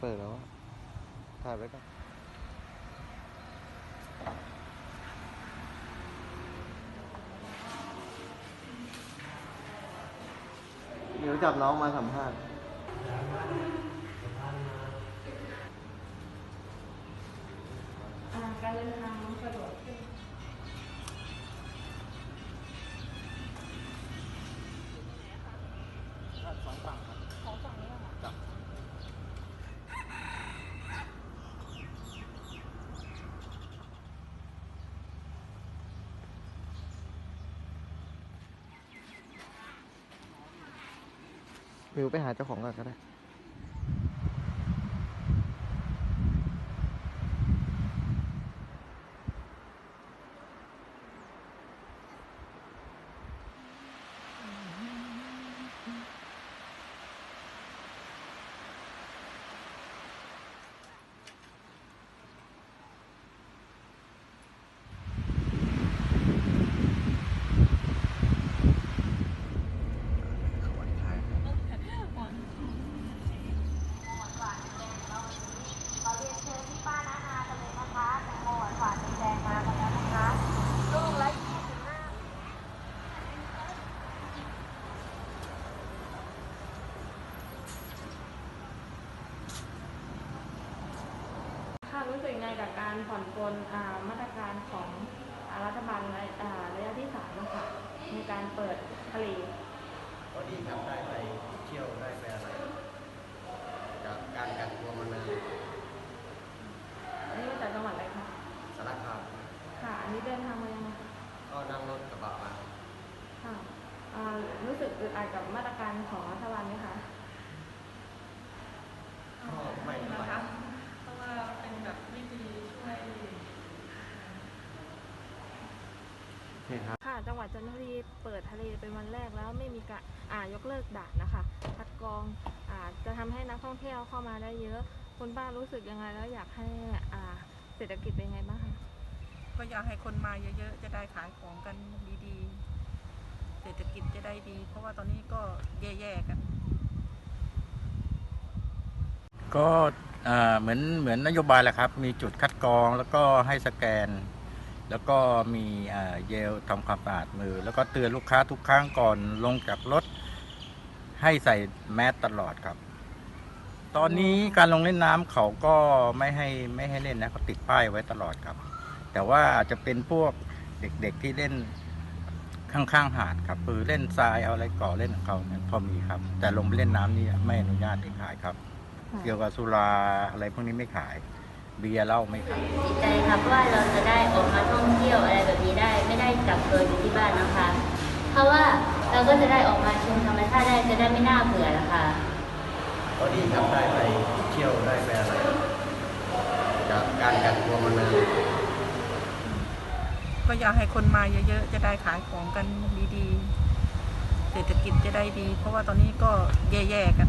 เปิดแล้วถ่ายไว้ก่อนเดี๋ยวจับน้องมาสัมภาษณ์การเดินทางมันสะดวกขึ้นสองฝั่งครับ มิวไปหาเจ้าของก่อนก็ได้ ขอเรียนเชิญที่ป้านานากันเลยนะคะแตงโมหวานหวานแดงมากันแล้วนะคะลูกละยี่สิบห้า ค่ะรู้สึกยังไงกับการ ผ่อนปลนอ่ามาตรการของอ่ารัฐบาลระอ่าระยะที่สามนะคะในการเปิดทะเลก็ดีครับได้ไปเที่ยวได้ไปอะไรจากการกักตัวมานานอันนี้มาจากจังหวัดอะไรคะสารคามค่ะ อันนี้เดินทางมายังไงคะก็นั่งรถกระบะมาค่ะอ่ารู้สึกอึดอัดกับมาตรการของรัฐบาลไหมคะ ก็ไม่เท่าไหร่ เพราะว่าเป็นแบบวิธีช่วย โอเคครับ ค่ะ จังหวัดจันทบุรีเปิดทะเลเป็นวันแรกแล้วไม่มีการอ่ายกเลิกด่านนะคะคัดกรองอ่าจะทำให้นักท่องเที่ยวเข้ามาได้เยอะคุณป้ารู้สึกยังไงแล้วอยากให้อ่าเศรษฐกิจเป็นยังไงบ้างคะก็อยากให้คนมาเยอะๆ จะได้ขายของกันดีๆ เศรษฐกิจจะได้ดี เพราะว่าตอนนี้ก็แย่ๆกันก็เอ่อเหมือนเหมือนนโยบายแหละครับ มีจุดคัดกรองแล้วก็ให้สแกน แล้วก็มีเอ่อเยลทำความสะอาดมือ แล้วก็เตือนลูกค้าทุกครั้งก่อนลงจากรถ ให้ใส่แมสตลอดครับ ตอนนี้การลงเล่นน้ำเขาก็ไม่ให้ไม่ให้เล่นนะเขาติดป้ายไว้ตลอดครับ แต่ว่าอาจจะเป็นพวกเด็กๆที่เล่นข้างๆหาดครับคือเล่นทรายเอาอะไรก่อเล่นของเขาเนี่ยพอมีครับ แต่ลงไปเล่นน้ำนี่ไม่อนุญาตให้ขายครับ เกี่ยวกับสุราอะไรพวกนี้ไม่ขาย เบียร์เหล้าไม่ขายดีใจครับว่าเราจะได้ออกมาท่องเที่ยวอะไรแบบนี้ได้ ไม่ได้กักตัวอยู่ที่บ้านนะคะ เพราะว่าเราก็จะได้ออกมาชมธรรมชาติได้จะได้ไม่น่าเบื่อนะคะก็ดีครับได้ไปเที่ยวได้ไปอะไรจากการกักตัวมานานก็อยากให้คนมาเยอะๆ จะได้ขายของกันดีๆ เศรษฐกิจจะได้ดี เพราะว่าตอนนี้ก็แย่ๆกัน